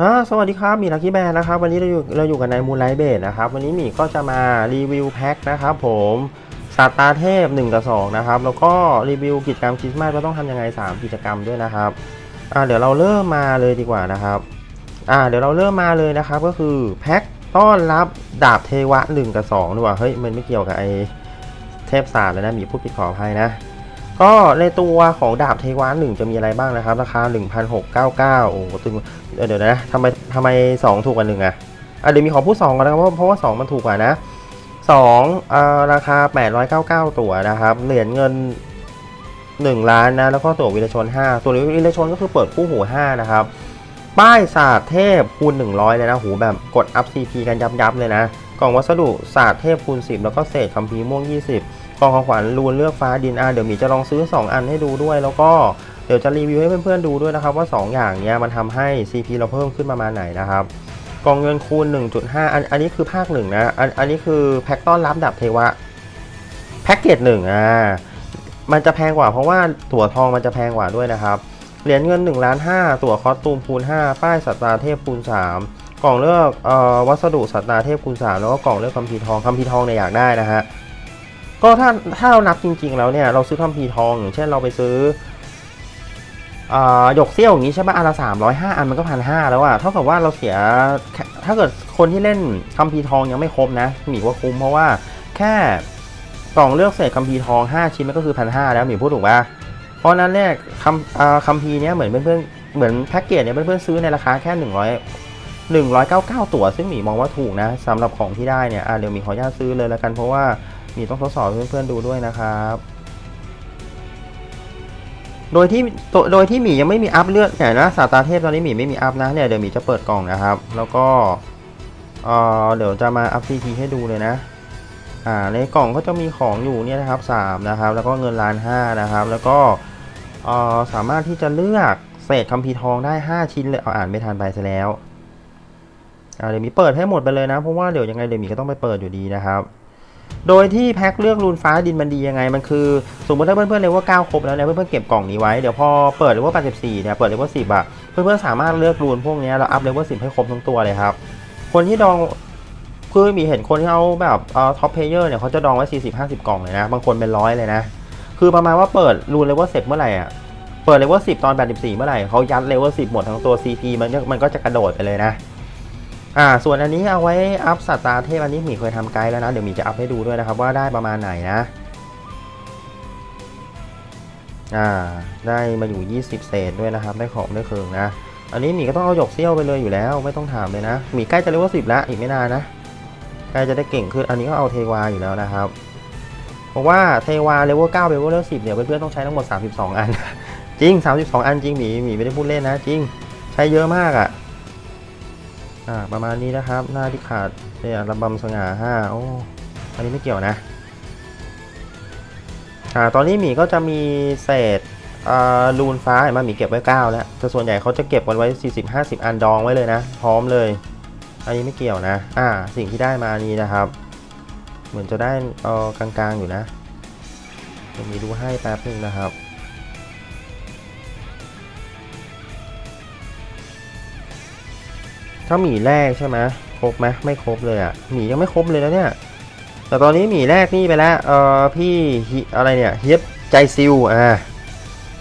อ่าสวัสดีครับมีลักกี้แบนนะครับวันนี้เราอยู่เราอยู่กันในมูลไลเบสนะครับวันนี้มีก็จะมารีวิวแพ็คนะครับผมสัตว์ตาเทพ 1 กับ 2 นะครับ แล้วก็รีวิวกิจกรรมคริสต์มาสว่าต้องทำยังไง 3 กิจกรรมด้วยนะครับอ่าเดี๋ยวเราเริ่มมาเลยดีกว่านะครับอ่าเดี๋ยวเราเริ่มมาเลยนะครับก็คือแพ็คต้อนรับดาบเทวะ 1 กับ 2ดีกว่าเฮ้ยมันไม่เกี่ยวกับไอเทพศาสตร์เลยนะมีพูดผิดขออภัยนะก็ในตัวของดาบเทวะหนึ่งจะมีอะไรบ้างนะครับ ราคา 1,699โอ้โหตึง เดี๋ยวนะทำไมทำไม2ถูกกว่าหนึ่งอะอะเดี๋ยวมีขอพูด2กันนะครับเพราะเพราะว่า2มันถูกกว่านะ2อ่าราคา 899 ตั๋วนะครับ เหรียญเงิน 1 ล้านนะ แล้วก็ตั๋ววิรชน 5 ตัววิรชนก็คือเปิดคู่หู 5 นะครับ ป้ายศาสตร์เทพคูณ 100 เลยนะ หูแบบกดอัพ CP กันยับยับเลยนะ กล่องวัสดุศาสตร์เทพคูณ 10 แล้วก็เศษคัมภีร์ม่วง 20 กล่องของขวัญรูนเลือกฟ้าดินอะเดี๋ยวมีจะลองซื้อ 2 อันให้ดูด้วย แล้วก็ เดี๋ยวจะรีวิวให้เพื่อนๆดูด้วยนะครับว่า 2 อย่างเนี้ยมันทำให้ CP เราเพิ่มขึ้นประมาณไหนนะครับกล่องเงินคูณ 1.5 อันอันนี้คือภาคหนึ่งนะอันอันนี้คือแพ็คต้อนรับดับเทวะแพ็กเกจหนึ่งอ่ามันจะแพงกว่าเพราะว่าตั๋วทองมันจะแพงกว่าด้วยนะครับเหรียญเงิน1ล้าน5ตั๋วคอสตูมคูณ 5 ป้ายสัตตาเทพคูณ 3 กล่องเลือกออวัสดุสัตตาเทพคูณ 3 แล้วก็กล่องเลือกคัมภีร์ทองคัมภีร์ทองเนี่ยอยากได้นะฮะก็ถ้าถ้าเรานับจริงๆแล้วเนี่ยเราซื้อคัมภีร์ทองอย่างเช่นเราไปซื้อ หยกเซี่ยวอย่างนี้ใช่ป่ะอันละสามร้อยห้าอันมันก็พันห้าแล้วอะเท่ากับว่าเราเสียถ้าเกิดคนที่เล่นคัมภีทองยังไม่ครบนะหมีว่าคุ้มเพราะว่าแค่กล่องเลือกเศษคัมภีทองห้าชิ้นมันก็คือพันห้าแล้วหมีพูดถูกปะเพราะนั้นเนี่ยคัมคัมภีเนี้ยเหมือนเพื่อนเหมือนแพ็กเกจเนี่ยเพื่อนๆซื้อในราคาแค่หนึ่งร้อยหนึ่งร้อยเก้าเก้าตั๋วซึ่งหมีมองว่าถูกนะสำหรับของที่ได้เนี่ยอะเดี๋ยวหมีขออนุญาตซื้อเลยแล้วกันเพราะว่าหมีต้องทดสอบเพื่อนๆดูด้วยนะครับ โดยที่โดยที่หมียังไม่มีอัพเลือดเนี่ยนะสาตาเทพตอนนี้หมีไม่มีอัพนะเนี่ยเดี๋ยวหมีจะเปิดกล่องนะครับ แล้วก็เอ่อเดี๋ยวจะมาอัพซีทีให้ดูเลยนะอ่าในกล่องก็จะมีของอยู่เนี่ยนะครับ3นะครับแล้วก็เงินล้านห้านะครับแล้วก็เอ่อสามารถที่จะเลือกเศษคัมภีร์ทองได้ 5 ชิ้นเลยเอาอ่านไม่ทันไปซะแล้วเดี๋ยวมีเปิดให้หมดไปเลยนะเพราะว่าเดี๋ยวยังไงเดี๋ยวหมีก็ต้องไปเปิดอยู่ดีนะครับ โดยที่แพ็คเลือกรูนฟ้าดินมันดียังไง มันคือ สมมติถ้าเพื่อนๆเลเวล9ครบแล้วเนี่ยเพื่อนๆเก็บกล่องนี้ไว้ เดี๋ยวพอเปิดเลเวล84เนี่ยเปิดเลเวล10อะเพื่อนๆสามารถเลือกรูนพวกนี้ยแล้วอัพเลเวล10ให้ครบทั้งตัวเลยครับ คนที่ดองคือมีเห็นคนที่เขาแบบเอ่อท็อปเพลเยอร์เนี่ยเขาจะดองไว้40 50 กล่องเลยนะ บางคนเป็นร้อยเลยนะ คือประมาณว่าเปิดรูนเลเวล10เมื่อไหร่อะเปิดเลเวล10 ตอน 84 เมื่อไหร่เขายัดเลเวล10 หมดทั้งตัว CP มันมันก็จะกระโดดไปเลยนะ อ่าส่วนอันนี้เอาไว้อัพสัตตาเทพอันนี้หมีเคยทำไกด์แล้วนะ เดี๋ยวหมีจะอัพให้ดูด้วยนะครับว่าได้ประมาณไหนนะอ่าได้มาอยู่ 20 เศษด้วยนะครับ ได้ของได้เคืองนะ อันนี้หมีก็ต้องเอาหยกเซี่ยวไปเลยอยู่แล้ว ไม่ต้องถามเลยนะหมีใกล้จะเลเวล10แล้วอีกไม่นานนะใกล้จะได้เก่งขึ้นอันนี้ก็เอาเทวาอยู่แล้วนะครับเพราะว่าเทวาเลเวล9เลเวล10เนี่ยเพื่อนๆต้องใช้ทั้งหมด 32 อัน จริง 32 อันจริงหมีหมีไม่ได้พูดเล่นนะ จริง ใช้เยอะมากอะ่ะ อ่าประมาณนี้นะครับ หน้าที่ขาดเนี่ยระบำสง่าห้าโอ้อันนี้ไม่เกี่ยวนะอ่าตอนนี้หมีก็จะมีเศษอ่าลูนฟ้าเห็นไหมหมีเก็บไว้9แล้วแต่ส่วนใหญ่เขาจะเก็บกันไว้ 40-50 อันดองไว้เลยนะ พร้อมเลย อันนี้ไม่เกี่ยวนะ อ่า สิ่งที่ได้มานี้นะครับ เหมือนจะได้เออกลางๆอยู่นะเดี๋ยวมีดูให้แป๊บนึงนะครับ ถ้าหมีแรกใช่ไหมครบไหมไม่ครบเลยอะหมียังไม่ครบเลยนะเนี่ย แต่ตอนนี้หมีแรกนี่ไปแล้วเออพี่ฮิอะไรเนี่ยเฮียบใจซิลอ่า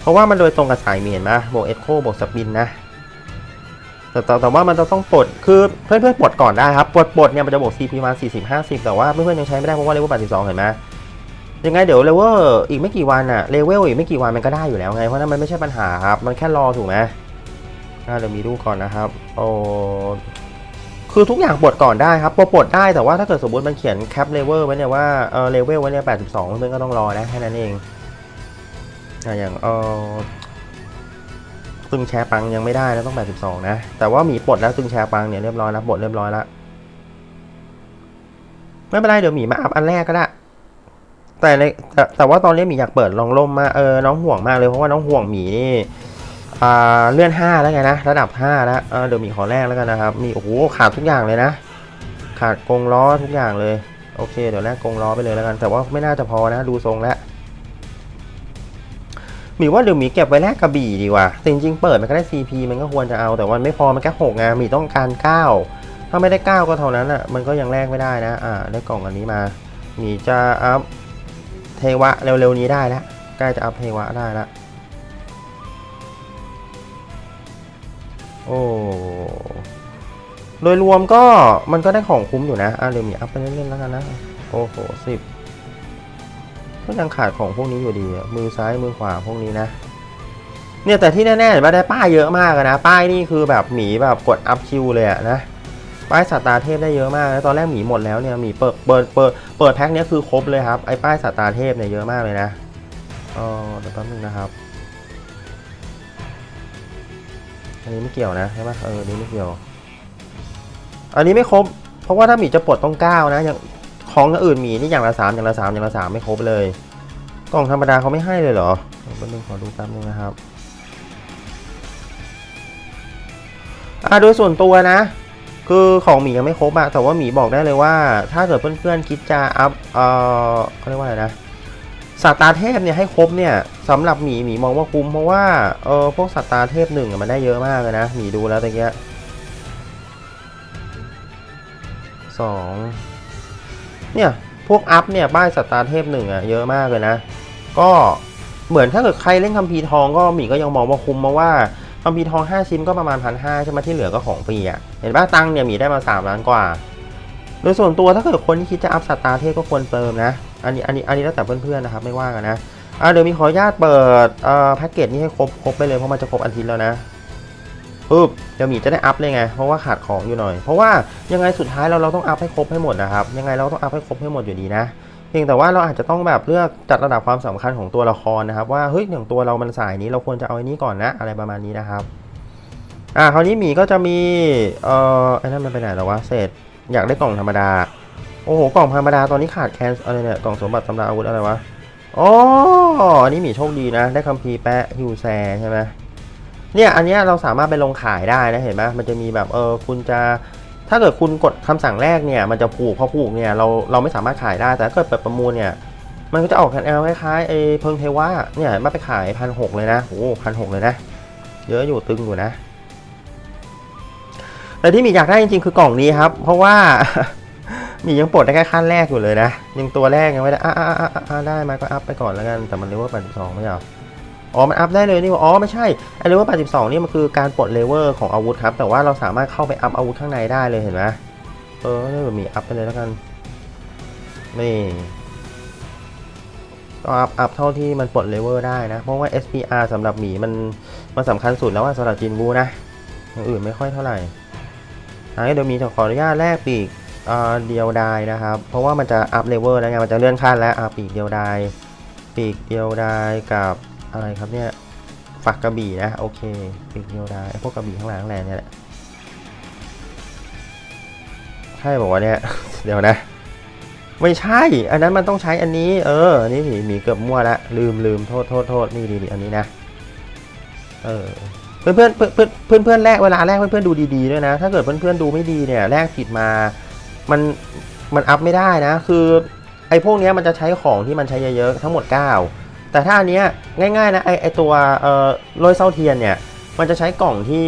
เพราะว่ามันโดยตรงกับสายหมีเห็นไหมบวกเอ็กโคบวกสปินนะแต่แต่ว่ามันจะต้องปลดคือเพื่อนเพื่อนๆปลดก่อนได้ครับปลดปลดเนี่ยมันจะบวก CP มา40 50 แต่ว่าเพื่อนเพื่อนๆยังใช้ไม่ได้เพราะว่าเลเวล82เห็นไหมยังไงเดี๋ยวเลเวลอีกไม่กี่วันอะเลเวลอีกไม่กี่วันมันก็ได้อยู่แล้วไงเพราะนั้นมันไม่ใช่ปัญหาครับมันแค่รอถูกไหม เดี๋ยวมีดูกก่อนนะครับโอ้คือทุกอย่างปลดก่อนได้ครับปลดปลดได้แต่ว่าถ้าเกิดสมมติมันเขียนแคปเลเวลไว้เนี่ยว่าเออเลเวลไว้เนี่ย82เพื่อนก็ต้องรอนะแค่นั้นเองอย่างเออตึงแชร์ปังยังไม่ได้นะต้อง82นะ แต่ว่าหมีปลดแล้วตึงแชร์ปังเนี่ยเรียบร้อยแล้วปลดเรียบร้อยแล้วไม่เป็นไรเดี๋ยวหมีมาอัพอันแรกก็ได้แต่ในแต่แต่ว่าตอนนี้หมีอยากเปิดลองล่มมาเออน้องห่วงมากเลยเพราะว่าน้องห่วงหมีนี่ เลื่อน 5 แล้วไงนะ ระดับ5แล้วเเดี๋ยวมีขอแรกแล้วกันนะครับ มีโอ้โหขาดทุกอย่างเลยนะ ขาดกงล้อทุกอย่างเลย โอเค เดี๋ยวแรกกงล้อไปเลยแล้วกัน แต่ว่าไม่น่าจะพอนะ ดูทรงแล้วมีว่าเดี๋ยวมีเก็บไว้แลกกระบี่ดีกว่าแต่จริงๆเปิดมันก็ได้ CP มันก็ควรจะเอา แต่วันไม่พอ มันแค่หกไงมีต้องการ 9 ถ้าไม่ได้ 9 ก็เท่านั้นอะ มันก็ยังแลกไม่ได้นะ อ่า ได้กล่องอันนี้มา มีจะอัพเทวะเร็วๆนี้ได้แล้ว ใกล้จะอัพเทวะได้แล้ว อ้โดยรวมก็มันก็ได้ของคุ้มอยู่นะอะเดี๋ยวมีอัพไปเล่นๆแล้วกันนะ โอ้โหสิบก็ยังขาดของพวกนี้อยู่ดีอะมือซ้ายมือขวาพวกนี้นะ เนี่ยแต่ที่แน่ๆเห็นว่าได้ป้ายเยอะมากอะนะ ป้ายนี่คือแบบหมีแบบกดอัพคิวเลยอะนะ ป้ายสัตตาเทพได้เยอะมากนะตอนแรกหมีหมดแล้วเนี่ยหมีเปิดเปิดเปิดเปิดแพ็คเนี้ยคือครบเลยครับ ไอ้ป้ายสัตตาเทพเนี่ยเยอะมากเลยนะอ๋อเดี๋ยวแป๊บนึงนะครับ อันนี้ไม่เกี่ยวนะใช่ไหมเอออันนี้ไม่เกี่ยว อันนี้ไม่ครบ เพราะว่าถ้าหมีจะปลดต้องเก้านะอย่างของอื่นมีนี่อย่างละสามอย่างละสามอย่างละสามไม่ครบเลยกล่องธรรมดาเขาไม่ให้เลยเหรอแป๊บนึงขอดูแป๊บนึงนะครับอ่าโดยส่วนตัวนะ คือของหมียังไม่ครบอะแต่ว่าหมีบอกได้เลยว่า ถ้าเกิดเพื่อนๆคิดจะอัพเอ่อเขาเรียกว่าอะไรนะ สัตว์ตาเทพเนี่ยให้ครบเนี่ยสำหรับหมีหมีมองว่าคุ้มเพราะว่าเออพวกสัตว์ตาเทพหนึ่งอะมันได้เยอะมากเลยนะหมีดูแล้วตะเกียสองเนี่ยพวกอัพเนี่ยป้ายสัตาเทพหนึ่งอะเยอะมากเลยนะ ก็เหมือนถ้าเกิดใครเล่นคัมภีร์ทองก็หมีก็ยังมองว่าคุ้มมาะว่าคัมภีร์ทอง5ชิ้นก็ประมาณพันห้าใช่ไหมที่เหลือก็ของฟรีอะเห็นป่ะตังเนี่ยหมีได้มา3ล้านกว่า โดยส่วนตัวถ้าเกิดคนที่คิดจะอัพสตาร์เทพก็ควรเติมนะ อันนี้อันนี้อันนี้แล้วแต่เพื่อนๆนะครับไม่ว่ากันนะอะเดี๋ยวมีขออนุญาตเปิดเอ่อแพ็กเกจนี้ให้ครบครบไปเลยเพราะมันจะครบอาทิตย์แล้วนะปึ๊บเดี๋ยวหมีจะได้อัพเลยไงเพราะว่าขาดของอยู่หน่อย เพราะว่ายังไงสุดท้ายเราเราต้องอัพให้ครบให้หมดนะครับยังไงเราต้องอัพให้ครบให้หมดอยู่ดีนะเพียงแต่ว่าเราอาจจะต้องแบบเลือกจัดระดับความสำคัญของตัวละครนะครับ ว่าเฮ้ยอย่างตัวเรามันสายนี้เราควรจะเอาอันนี้ก่อนนะอะไรประมาณนี้นะครับอ่าคราวนี้หมีก็จะมีเอ่อไอ้นั่นมันไปไหนแล้ววะเศษ อยากได้กล่องธรรมดา โอ้โห กล่องธรรมดาตอนนี้ขาดแคลนอะไรเนี่ย กล่องสมบัติสำหรับอาวุธอะไรวะ อ๋อ อันนี้มีโชคดีนะ ได้คัมภีร์แปะฮิวแซใช่ไหมเนี่ย อันนี้เราสามารถไปลงขายได้นะ เห็นไหมมันจะมีแบบ เออ คุณจะ ถ้าเกิดคุณกดคำสั่งแรกเนี่ย มันจะผูกพอผูกเนี่ย เรา เราไม่สามารถขายได้ แต่ถ้าเกิดเปิดประมูลเนี่ย มันก็จะออกแคนแอลคล้ายๆไอ้เพิงเทวะเนี่ย มาไปขายพันหกเลยนะ โอ้พันหกเลยนะ เยอะอยู่ตึงอยู่นะ แต่ที่หมีอยากได้จริงๆคือกล่องนี้ครับ เพราะว่าหมียังปลดได้แค่ขั้นแรกอยู่เลยนะยังตัวแรกยังไม่ได้อะอะอะอะอะได้มาก็อัพไปก่อนแล้วกันแต่มันเลเวล82ไม่ใช่เหรออ๋อ มันอัพได้เลยนี่ว่าอ๋อ ไม่ใช่ไอเลเวล82 นี่มันคือการปลดเลเวลของอาวุธครับ แต่ว่าเราสามารถเข้าไปอัพอาวุธข้างในได้เลยเห็นไหมเออนี่มีอัพไปเลยแล้วกัน นี่ก็อัพอัพเท่าที่มันปลดเลเวลได้นะ เพราะว่า SPR สำหรับหมีมันมันสำคัญสุดแล้วว่าสำหรับจินบูนะ อย่างอื่นไม่ค่อยเท่าไหร่ เดี๋ยวมีขออนุญาตแลกปีกเดียวดายนะครับ เพราะว่ามันจะอัพเลเวลแล้วไง มันจะเลื่อนขั้นแล้วปีกเดียวดาย ปีกเดียวดายกับอะไรครับเนี่ยฝักกระบี่นะ โอเค ปีกเดียวดายไอ้พวกกระบี่ข้างหลังแรงเนี่ยแหละ ใช่บอกว่าเนี่ย เดี๋ยวนะ ไม่ใช่ อันนั้นมันต้องใช้อันนี้ เอออันนี้หมีหมีเกือบมั่วละ ลืมลืมโทษโทษโทษนี่ดีดีอันนี้นะ เออ เพื่อนเพื่อนเพื่อนเพื่อนเพื่อนแรกเวลาแรกเพื่อนเพื่อนดูดีๆด้วยนะ ถ้าเกิดเพื่อนเพื่อนดูไม่ดีเนี่ยแรกผิดมา มันมันอัพไม่ได้นะ คือไอ้พวกนี้มันจะใช้ของที่มันใช้เยอะๆทั้งหมด 9 แต่ถ้าอันเนี้ยง่ายๆนะไอ้ไอ้ตัวเอ่อโรยเซาเทียนเนี่ยมันจะใช้กล่องที่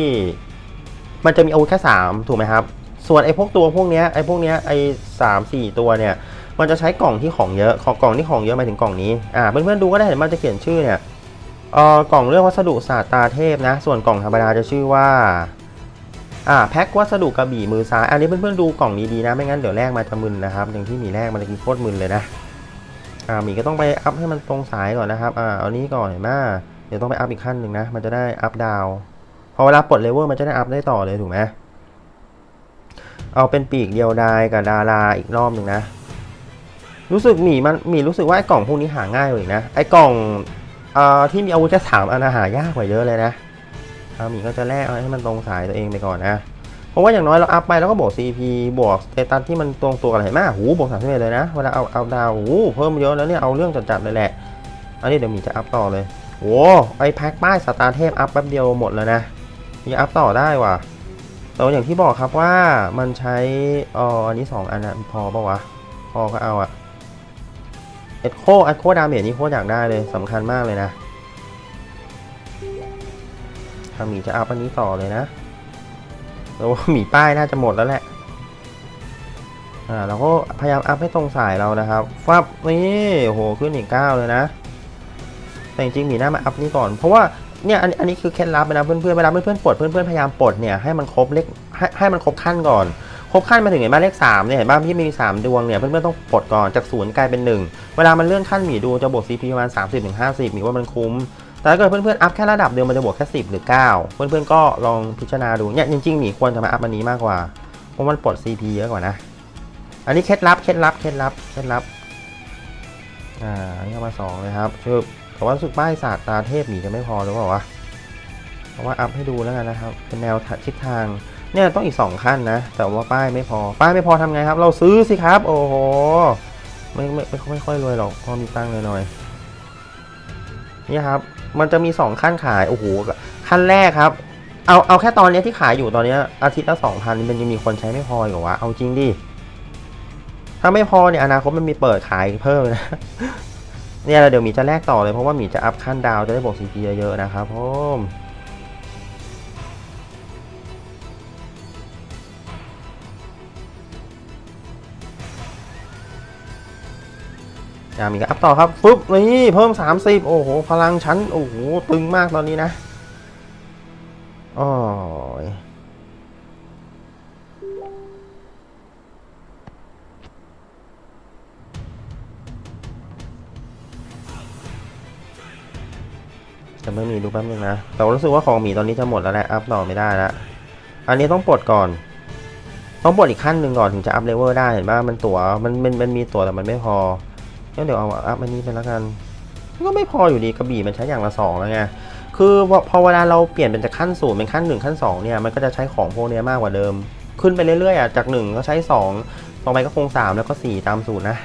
มันจะมีอาวุธแค่3ถูกไหมครับ ส่วนไอ้พวกตัวพวกเนี้ยไอ้พวกเนี้ยไอ้สามสี่ตัวเนี่ยมันจะใช้กล่องที่ของเยอะของกล่องที่ของเยอะหมายถึงกล่องนี้อ่าเพื่อนๆดูก็ได้เห็นมันจะเขียนชื่อเนี่ย เอ่อกล่องเรื่องวัสดุศาสตราเทพนะ ส่วนกล่องธรรมดาจะชื่อว่าอ่าแพ็ควัสดุกระบี่มือซ้ายอันนี้เพื่อนๆดูกล่องดีๆนะไม่งั้นเดี๋ยวแรกมาจะมึนนะครับอย่างที่หมีแรกมันจะกินโคตรมึนเลยนะอ่าหมีก็ต้องไปอัพให้มันตรงสายก่อนนะครับอ่าเอานี้ก่อนเห็นไหมเดี๋ยวต้องไปอัพอีกขั้นหนึ่งนะ มันจะได้อัพดาวพอเวลาปลดเลเวลมันจะได้อัพได้ต่อเลยถูกไหมเอาเป็นปีกเดียวดายกับดาราอีกรอบหนึ่งนะ รู้สึกหมีมันหมีรู้สึกว่าไอ้กล่องพวกนี้หาง่ายกว่าอีกนะไอ้กล่อง เอ่อที่มีอาวุธแค่สามอันหายากกว่าเยอะเลยนะเอาหมีก็จะแลกให้มันตรงสายตัวเองไปก่อนนะ เพราะว่าอย่างน้อยเราอัพไปแล้วก็บวก CP บวกสเตตัสที่มันตรงตัวกันเห็นไหมหูบวกสามสิบเอ็ดเลยนะ เวลาเอาเอาดาวหูเพิ่มเยอะแล้วเนี่ยเอาเรื่องจัดๆเลยแหละ อันนี้เดี๋ยวมีจะอัพต่อเลยโอ้ไอแพ็คป้ายสตาร์เทพอัพแป๊บเดียวหมดแล้วนะยังอัพต่อได้ว่ะแต่อย่างที่บอกครับว่ามันใช้อ๋ออันนี้สองอันนะพอปะวะ พอก็เอาอะ อ็ดโคเอ็ดโคดาเมจนี่โคตรอยากได้เลยสำคัญมากเลยนะถ้าหมีจะอัพอันนี้ต่อเลยนะแต่ว่าหมีป้ายน่าจะหมดแล้วแหละอ่าเราก็พยายามอัพให้ตรงสายเรานะครับฟับนี่โหขึ้นอีกเก้าเลยนะ แต่จริงๆหมีหน้ามาอัพนี่ก่อน เพราะว่าเนี่ยอันอันนี้คือเคล็ดลับนะเพื่อนๆเวลาเพื่อนๆปลดเพื่อนๆพยายามปลดเนี่ยให้มันครบเลขให้ให้มันครบขั้นก่อน บขั้นมาถึงเห็นบ้านเลข3เนี่ยเห็นบ้านที่มี 3 ดวงเนี่ยเพื่อนๆต้องปลดก่อนจากศูนย์กลายเป็น 1 เวลามันเลื่อนขั้นหมีดูจะบวก CP ประมาณ 30ถึง50หมีว่ามันคุ้ม แต่ถ้าเกิดเพื่อนๆอัพแค่ระดับเดียวมันจะบวกแค่ 10 หรือ 9 เพื่อนๆก็ลองพิจารณาดูเนี่ยจริงๆหมีควรจะมาอัพอันนี้มากกว่าเพราะมันปลด CP เยอะกว่านะ อันนี้เคล็ดลับเคล็ดลับเคล็ดลับเคล็ดลับอ่าอันนี้เอามาสองเลยครับชื่อแต่ว่าสึกป้ายศาสตร์ตาเทพหมีจะไม่พอหรือเปล่าวะเพราะว่าอัพให้ดูแล้วกันนะครับเป็นแนวทิศทาง เนี่ยต้องอีก 2 ขั้นนะ แต่ว่าป้ายไม่พอ ป้ายไม่พอทำไงครับ เราซื้อสิครับ โอ้โห ไม่ไม่ไม่ไม่ค่อยรวยหรอก พอมีตังค์หน่อยๆนี่ครับ มันจะมี 2 ขั้นขาย โอ้โห ขั้นแรกครับ เอาเอาแค่ตอนนี้ที่ขายอยู่ตอนนี้อาทิตย์ละสองพันมันยังมีคนใช้ไม่พออยู่วะ เอาจริงดิ ถ้าไม่พอเนี่ยอนาคตมันมีเปิดขายเพิ่มนะ เนี่ยเดี๋ยวหมีจะแลกต่อเลยเพราะว่าหมีจะอัพขั้นดาวจะได้บวก CP เยอะๆนะครับผม ยามีกอัพต่อครับฟึบนี่เพิ่ม 30 โอ้โห พลังชั้น โอ้โห ตึงมากตอนนี้นะโอ้ยจะไม่มีดูแป๊บนึงนะ แต่รู้สึกว่าของหมีตอนนี้จะหมดแล้วแหละ อัพต่อไม่ได้แล้วอันนี้ต้องปลดก่อน ต้องปลดอีกขั้นหนึ่งก่อนถึงจะอัพเลเวลได้เห็นป่ะมันตัวมันมันมันมีตัวแต่มันไม่พอ งั้นเดี๋ยวเอาอัพอันนี้ไปแล้วกัน ก็ไม่พออยู่ดีกระบี่มันใช้อย่างละสองแล้วไง คือพอเวลาเราเปลี่ยนเป็นจากขั้นศูนย์เป็นขั้นหนึ่งขั้นสองเนี่ยมันก็จะใช้ของพวกเนี้ยมากกว่าเดิม ขึ้นไปเรื่อยๆอะจากหนึ่งก็ใช้สองต่อไปก็คงสามแล้วก็สี่ตามสูตรนะ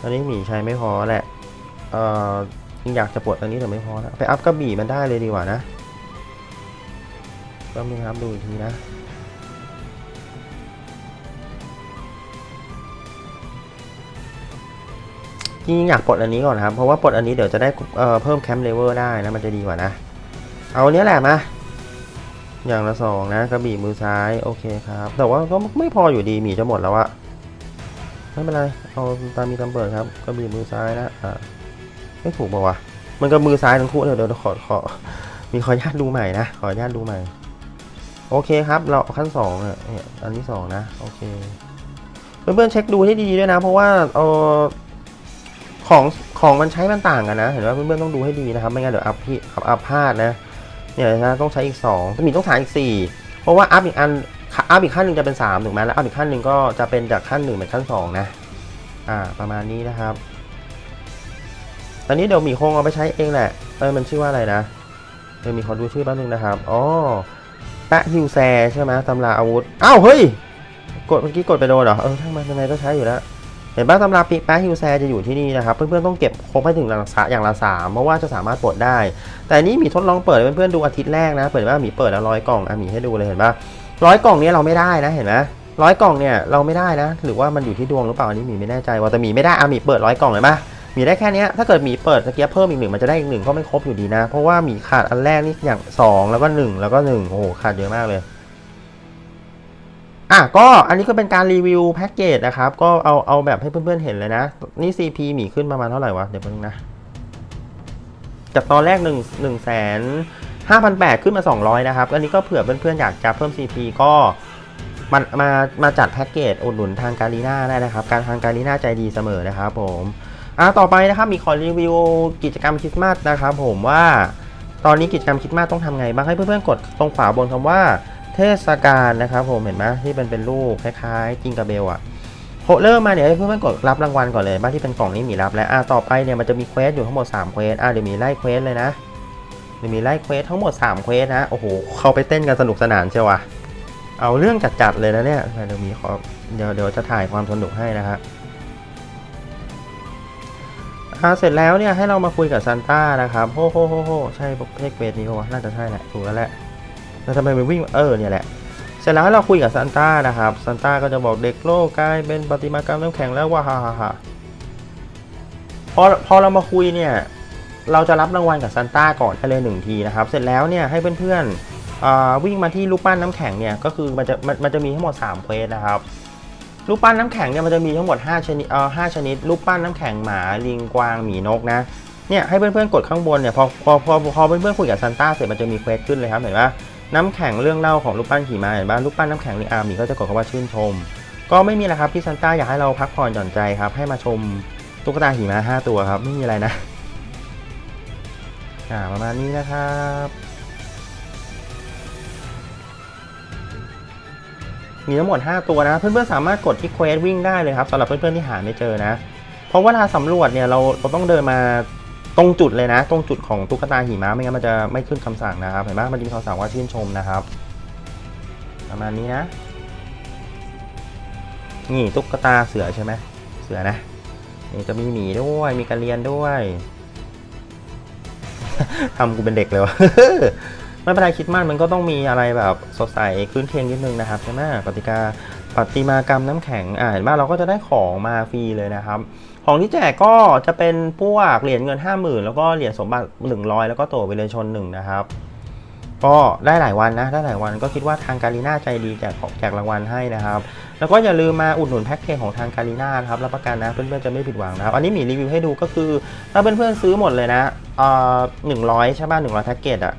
ตอนนี้หมีใช้ไม่พอแหละเอ่ออยากจะปลดอันนี้แต่ไม่พอนะไปอัพกระบี่มันได้เลยดีกว่านะก็มีครับดูอีกทีนะ จริงอยากปลดอันนี้ก่อนครับ เพราะว่าปลดอันนี้เดี๋ยวจะได้เเพิ่มแคมป์เลเวลได้นะ มันจะดีกว่านะ เอาอันนี้แหละมา อย่างละสองนะกระบี่มือซ้าย โอเคครับ แต่ว่าก็ไม่พออยู่ดีหมีจะหมดแล้วอะไม่เป็นไร เอาตามมีตามเปิดครับ กระบี่มือซ้ายนะอ่าไม่ถูกป่าวะ มันก็มือซ้ายทั้งคู่เดี๋ยวเดี๋ยวขอขอ มีขออนุญาตดูใหม่นะ ขออนุญาตดูใหม่ โอเคครับ เราขั้นสองเนี่ยอันที่สองนะ โอเค เพื่อนๆเช็คดูให้ดีด้วยนะ เพราะว่าเออ ของของมันใช้มันต่างกันนะ เห็นว่าเพื่อนๆต้องดูให้ดีนะครับ ไม่งั้นเดี๋ยวอัพพี่ขับอัพพลาดนะ เนี่ยนะต้องใช้อีกสองมีต้องถ่ายอีกสี่เพราะว่าอัพอีกอันอัพอีกขั้นหนึ่งจะเป็นสามถูกไหมแล้วอัพอีกขั้นหนึ่งก็จะเป็นจากขั้นหนึ่งเป็นขั้นสองนะอ่าประมาณนี้นะครับตอนนี้เดี๋ยวมีคงเอาไปใช้เองแหละเออมันชื่อว่าอะไรนะเดี๋ยวมีขอดูชื่อแป๊บนึงนะครับอ๋อแปะฮิวแซใช่ไหมตำราอาวุธอ้าวเฮ้ยกดเมื่อกี้กดไปโดนเหรอเออทั้งมันยังไงก็ใช้อยู่แล้ว เห็นป่ะตำราปีแปะฮิวแซจะอยู่ที่นี่นะครับ เพื่อนๆต้องเก็บครบให้ถึงอย่างละอย่างละสามเพราะว่าจะสามารถปลดได้ แต่อันนี้หมีทดลองเปิดเพื่อนๆดูอาทิตย์แรกนะเปิดว่าหมีเปิดแล้วร้อยกล่องอะหมีให้ดูเลยเห็นป่ะร้อยกล่องเนี้ยเราไม่ได้นะเห็นไหมร้อยกล่องเนี่ยเราไม่ได้นะ หรือว่ามันอยู่ที่ดวงหรือเปล่าอันนี้หมีไม่แน่ใจว่าแต่หมีไม่ได้อะหมีเปิดร้อยกล่องเลยป่ะมีได้แค่นี้ถ้าเกิดหมีเปิดตะเกียบเพิ่มอีกหนึ่งมันจะได้อีกหนึ่งก็ไม่ครบอยู่ดีนะ เพราะว่าหมีขาดอันแรกนี่อย่างสองแล้วก็หนึ่งแล้วก็หนึ่งโอ้โหขาดเยอะมากเลย อะก็อันนี้ก็เป็นการรีวิวแพ็กเกจนะครับ ก็เอาเอาแบบให้เพื่อนๆเห็นเลยนะ นี่ CP หมีขึ้นประมาณเท่าไหร่วะ เดี๋ยวเพิ่งนะ จากตอนแรกหนึ่งหนึ่งแสน5,800 ขึ้นมา 200 นะครับ อันนี้ก็เผื่อเพื่อนๆ อยากจะเพิ่ม CP ก็มามามาจัดแพ็กเกจอุดหนุนทางการีน่าได้นะครับ การทางการีน่าใจดีเสมอนะครับผมอ่าต่อไปนะครับมีขอรีวิวกิจกรรมคริสต์มาสนะครับผมว่าตอนนี้กิจกรรมคริสต์มาสต้องทำไงบ้างให้เพื่อนๆกดตรงขวาบนคำว่า เทศกาลนะครับผมเห็นไหมที่เป็นเป็นรูปคล้ายๆจิงกาเบลอะโหเริ่มมาเดี๋ยวให้เพื่อนๆกดรับรางวัลก่อนเลยบ้านที่เป็นกล่องนี้มีรับแล้วอ่าต่อไปเนี่ยมันจะมีเควสอยู่ทั้งหมด3เควสอ่าเดี๋ยวมีไล่เควสเลยนะเดี๋ยวมีไล่เควสทั้งหมด3เควสนะโอ้โหเขาไปเต้นกันสนุกสนานเชียววะเอาเรื่องจัดๆเลยนะเนี่ยเดี๋ยวมีขอเดี๋ยวเดี๋ยวจะถ่ายความสนุกให้นะครับอ่าเสร็จแล้วเนี่ยให้เรามาคุยกับซันต้านะครับโฮโฮโฮโฮใช่ใช่เควสนี้ปะวะน่าจะใช่แหละถูกแล้วแหละ แล้วทำไมมันวิ่งเออเนี่ยแหละเสร็จแล้วเราคุยกับซันต้านะครับซันต้าก็จะบอกเด็กโลกกลายเป็นประติมากรรมน้ำแข็งแล้วว่าฮ่าฮ่าฮ่าพอพอเรามาคุยเนี่ยเราจะรับรางวัลกับซันต้าก่อนเลยหนึ่งทีนะครับเสร็จแล้วเนี่ยให้เพื่อนๆอ่าวิ่งมาที่รูปปั้นน้ำแข็งเนี่ยก็คือมันจะมันมันจะมีทั้งหมด3เควสนะครับรูปปั้นน้ำแข็งเนี่ยมันจะมีทั้งหมด5ชนิดเอ่อ5ชนิดรูปปั้นน้ำแข็งหมาลิงกวางหมีนกนะเนี่ยให้เพื่อนๆกดข้างบนเนี่ยพอพอพอพอเพื่อนๆคุยกับซันต้าเสร็จมันจะมีเควสขึ้นเลยครับเห็นปะ น้ำแข็งเรื่องเล่าของรูปปั้นขี่ม้าเห็นปะรูปปั้นน้ำแข็งลิงออาร์มีก็จะกดคำว่าชื่นชม ก็ไม่มีอะไรครับพี่ซันต้าอยากให้เราพักผ่อนหย่อนใจครับ ให้มาชมตุ๊กตาขี่ม้าห้าตัวครับ ไม่มีอะไรนะอ่าประมาณนี้นะครับมีทั้งหมด 5 ตัวนะ เพื่อนๆสามารถกดที่เควสวิ่งได้เลยครับสำหรับเพื่อนๆที่หาไม่เจอนะ เพราะเวลาสำรวจเนี่ยเราเราต้องเดินมา ตรงจุดเลยนะ ตรงจุดของตุ๊กตาหิมะไม่งั้นมันจะไม่ขึ้นคำสั่งนะครับเห็นไหมมันจะมีคำสั่งว่าชื่นชมนะครับ ประมาณนี้นะ นี่ตุ๊กตาเสือใช่ไหมเสือนะนี่จะมีหมีด้วยมีกระเรียนด้วยทำกูเป็นเด็กเลยวะไม่เป็นไรคิดมากมันก็ต้องมีอะไรแบบสดใสคลื่นเคียงนิดนึงนะครับใช่ไหมปฏิกาปฏิมากรรมน้ำแข็งอ่าเห็นไหมเราก็จะได้ของมาฟรีเลยนะครับ ของที่แจกก็จะเป็นพวกเหรียญเงิน 50,000 แล้วก็เหรียญสมบัติ 100 แล้วก็ตัววิเลชนหนึ่งนะครับก็ได้หลายวันนะได้หลายวันก็คิดว่าทางการีน่าใจดีแจกของแจกรางวัลให้นะครับ แล้วก็อย่าลืมมาอุดหนุนแพ็กเกจของทางการีน่านะครับรับประกันนะเพื่อนๆจะไม่ผิดหวังนะครับ อันนี้มีรีวิวให้ดูก็คือ ถ้าเพื่อนๆซื้อหมดเลยนะเอ่อหนึ่งร้อยใช่ป่ะหนึ่งร้อยแพ็กเกจอะ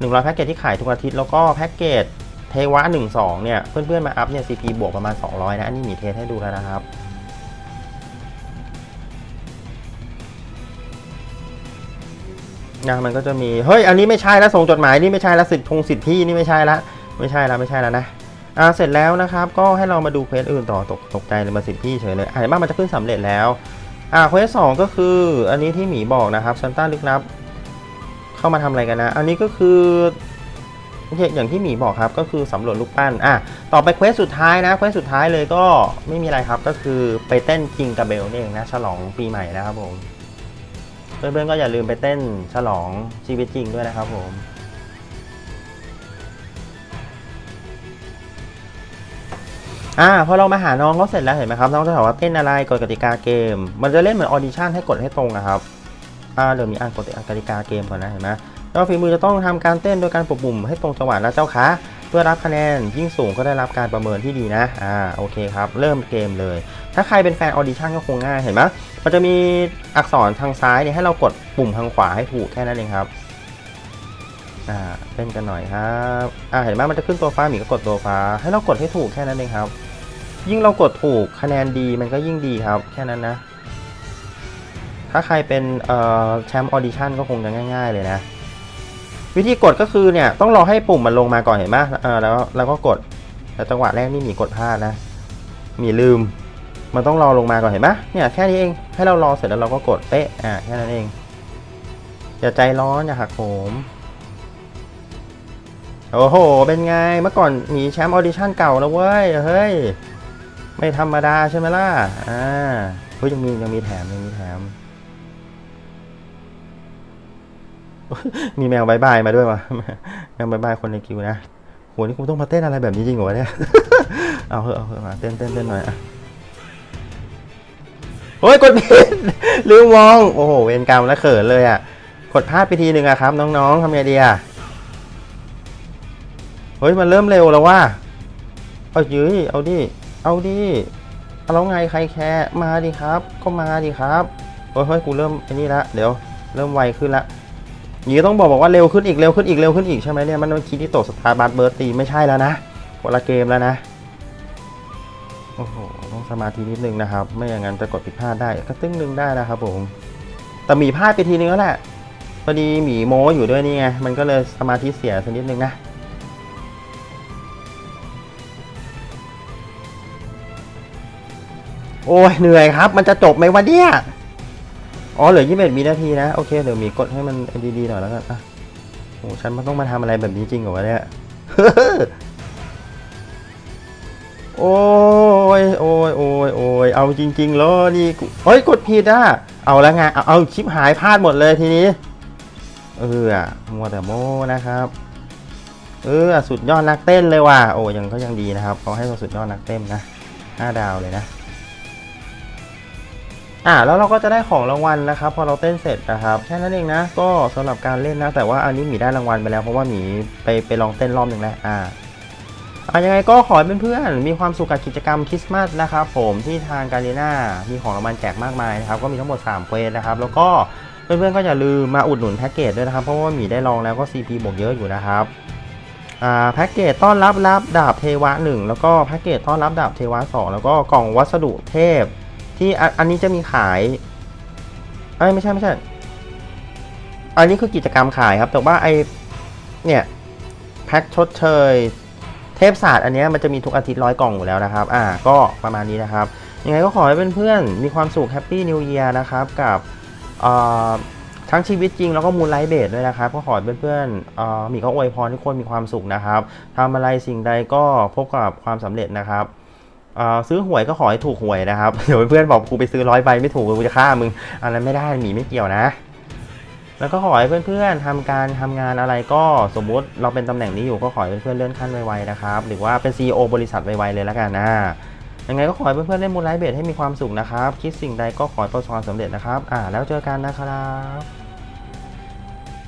หนึ่งร้อยแพ็กเกจที่ขายทุกอาทิตย์แล้วก็แพ็กเกจเทวะหนึ่งสองเนี่ยเพื่อนๆมาอัพเนี่ยซีพีบวกประมาณ200นะอันนี้มีเทสให้ดูแล้วนะครับ นะมันก็จะมีเฮ้ยอันนี้ไม่ใช่แล้วส่งจดหมายนี่ไม่ใช่แล้วสิทธิ์ทงสิทธิ์ที่นี่ไม่ใช่ละไม่ใช่แล้วไม่ใช่แล้วนะอ่าเสร็จแล้วนะครับก็ให้เรามาดูเควสอื่นต่อตกตกใจเลยมาสิทธิ์พี่เฉยเลยอ่านบ้างมันจะขึ้นสำเร็จแล้วอ่าเควสสองก็คืออันนี้ที่หมีบอกนะครับซันต้าลึกลับ เข้ามาทำอะไรกันนะ อันนี้ก็คืออย่างที่หมีบอกครับก็คือสำรวจลูกปั้นอะต่อไปเควสสุดท้ายนะเควสสุดท้ายเลยก็ไม่มีอะไรครับก็คือไปเต้นจิงกาเบลนี่เองนะฉลองปีใหม่นะครับผม เพื่อนๆก็อย่าลืมไปเต้นฉลองชีวิตจริงด้วยนะครับผมอ่าพอเรามาหาน้องเขาเสร็จแล้วเห็นไหมครับน้องจะถามว่าเต้นอะไรกฎกติกาเกม มันจะเล่นเหมือนออดิชั่นให้กดให้ตรงนะครับอ่าเดี๋ยวมีอ่านกฎกติกาเกมก่อนนะเห็นไหมแล้วฝีมือจะต้องทำการเต้นโดยการปรบปุ่มให้ตรงจังหวะนะเจ้าคะเพื่อรับคะแนนยิ่งสูงก็ได้รับการประเมินที่ดีนะอ่าโอเคครับ เริ่มเกมเลย ถ้าใครเป็นแฟนออดิชั่นก็คงง่ายเห็นไหม มันจะมีอักษรทางซ้ายเนี่ยให้เรากดปุ่มทางขวาให้ถูกแค่นั้นเองครับ อ่าเล่นกันหน่อยครับ อ่าเห็นไหมมันจะขึ้นตัวฟ้าหมีก็กดตัวฟ้า ให้เรากดให้ถูกแค่นั้นเองครับ ยิ่งเรากดถูกคะแนนดีมันก็ยิ่งดีครับ แค่นั้นนะ ถ้าใครเป็นเอ่อแชมป์ออดิชั่นก็คงจะง่าย ๆ เลยนะ วิธีกดก็คือเนี่ยต้องรอให้ปุ่มมันลงมาก่อนเห็นไหมเออแล้วแล้วก็กดแต่จังหวะแรกนี่หมีกดพลาดนะ หมีลืม มันต้องรอลงมาก่อนเห็นไหมเนี่ยแค่นี้เองให้เรารอเสร็จแล้วเราก็กดเป๊ะอ่าแค่นั้นเอง อย่าใจร้อนอย่าหักโหมโอ้โห เป็นไง เมื่อก่อนมีแชมป์ออดิชั่นเก่าแล้วเว้ย เฮ้ย ไม่ธรรมดาใช่ไหมล่ะ อ่าเฮ้ยยังมียังมีแถมยังมีแถม มีแมวบายบายมาด้วยวะแมวบายบายคนในคิวนะโหนี่กูต้องมาเต้นอะไรแบบนี้จริงเหรอวะเนี่ย เอาเถอะเอาเถอะมาเต้นเต้นเต้นหน่อยอะ โอ้ยกดผิดลืมมอง โอ้โหเวรกรรมแล้วเขินเลยอะ กดพลาดไปทีหนึ่งอะครับ น้องๆทำไงดีอะเฮ้ยมันเริ่มเร็วแล้วว่าเอายื้ยเอาดิ เอาดิเอาแล้วไงใครแคร์มาดิครับ ก็มาดิครับเฮ้ยเฮ้ยกูเริ่มไอ้นี่ละ เดี๋ยวเริ่มไวขึ้นละยี้ต้องบอกบอกว่าเร็วขึ้นอีกเร็วขึ้นอีกเร็วขึ้นอีกใช่ไหมเนี่ยมันเป็นคีย์ที่โตสตาร์บัตเบิร์ตีไม่ใช่แล้วนะคนละเกมแล้วนะ โอ้โห สมาธินิดนึงนะครับ ไม่อย่างนั้นจะกดผิดพลาดได้ก็ตึ้งนึงได้นะครับผมแต่หมีพลาดไปทีนึงแล้วแหละพอดีหมีโม้อยู่ด้วยนี่ไงมันก็เลยสมาธิเสียสักนิดนึงนะโอ้ยเหนื่อยครับ มันจะจบไหมวะเนี่ยอ๋อเหลือยี่สิบเอ็ดวินาทีนะโอเคเดี๋ยวมีกดให้มันดีๆหน่อยแล้วกันอะโอ้ฉันมันต้องมาทำอะไรแบบนี้จริงเหรอวะเนี่ยโอ้ ยโอ้ยโอ้ยโอ้ยเอาจริงๆแล้วนี่เฮ้ยกดผิดอะเอาแล้วไงเอาเอาชิปหายพลาดหมดเลยทีนี้ เออมัวแต่โมนะครับ เออสุดยอดนักเต้นเลยว่ะโอ้ยังก็ยังดีนะครับเขาให้เราสุดยอดนักเต้นนะห้าดาวเลยนะอ่าแล้วเราก็จะได้ของรางวัลนะครับ พอเราเต้นเสร็จนะครับแค่นั้นเองนะ ก็สำหรับการเล่นนะ แต่ว่าอันนี้หมีได้รางวัลไปแล้วเพราะว่าหมีไปไปลองเต้นรอบหนึ่งแล้วอ่า อะยังไงก็ขอให้เพื่อนๆมีความสุขกับกิจกรรมคริสต์มาสนะครับผมที่ทางการีน่ามีของรางวัลแจกมากมายนะครับก็มีทั้งหมด3เควสนะครับแล้วก็เพื่อนๆก็อย่าลืมมาอุดหนุนแพ็กเกจด้วยนะครับเพราะว่าหมีได้ลองแล้วก็ CP บวกเยอะอยู่นะครับแพ็กเกจต้อนรับรับดาบเทวะ 1 แล้วก็แพ็กเกจต้อนรับดาบเทวะ 2 แล้วก็กล่องวัสดุเทพ ที่อันนี้จะมีขายเอ้ยไม่ใช่ไม่ใช่ อันนี้คือกิจกรรมขายครับ แต่ว่าไอเนี่ยแพ็คชดเชย เทพศาสตร์อันนี้มันจะมีทุกอาทิตย์ร้อยกล่องอยู่แล้วนะครับ อ่า ก็ประมาณนี้นะครับ ยังไงก็ขอให้เพื่อนๆมีความสุขแฮปปี้นิว e ย r นะครับ กับทั้งชีวิตจริงแล้วก็มูลไลท์เบดด้วยนะครับ ก็ขอให้เพื่อนๆเอ่อมีก็อวยพรทุกคนมีความสุขนะครับทำอะไรสิ่งใดก็พบกับความสำเร็จนะครับซื้อหวยก็ขอให้ถูกหวยนะครับ เดี๋ยวเพื่อนๆบอกกูไปซื้อร้อยใบไม่ถูกกูจะฆ่ามึงอันนั้นไม่ได้หมีไม่เกี่ยวนะ แล้วก็ขอให้เพื่อนๆทำการทำงานอะไรก็สมมุติเราเป็นตำแหน่งนี้อยู่ก็ขอให้เพื่อนๆเลื่อนขั้นไวๆนะครับ หรือว่าเป็น CEO บริษัทไวๆเลยแล้วกันนะยังไงก็ขอให้เพื่อนๆเล่นมูลไลท์เบดให้มีความสุขนะครับ คิดสิ่งใดก็ขอให้ประสบความสำเร็จนะครับ อ่า แล้วเจอกันนะครับ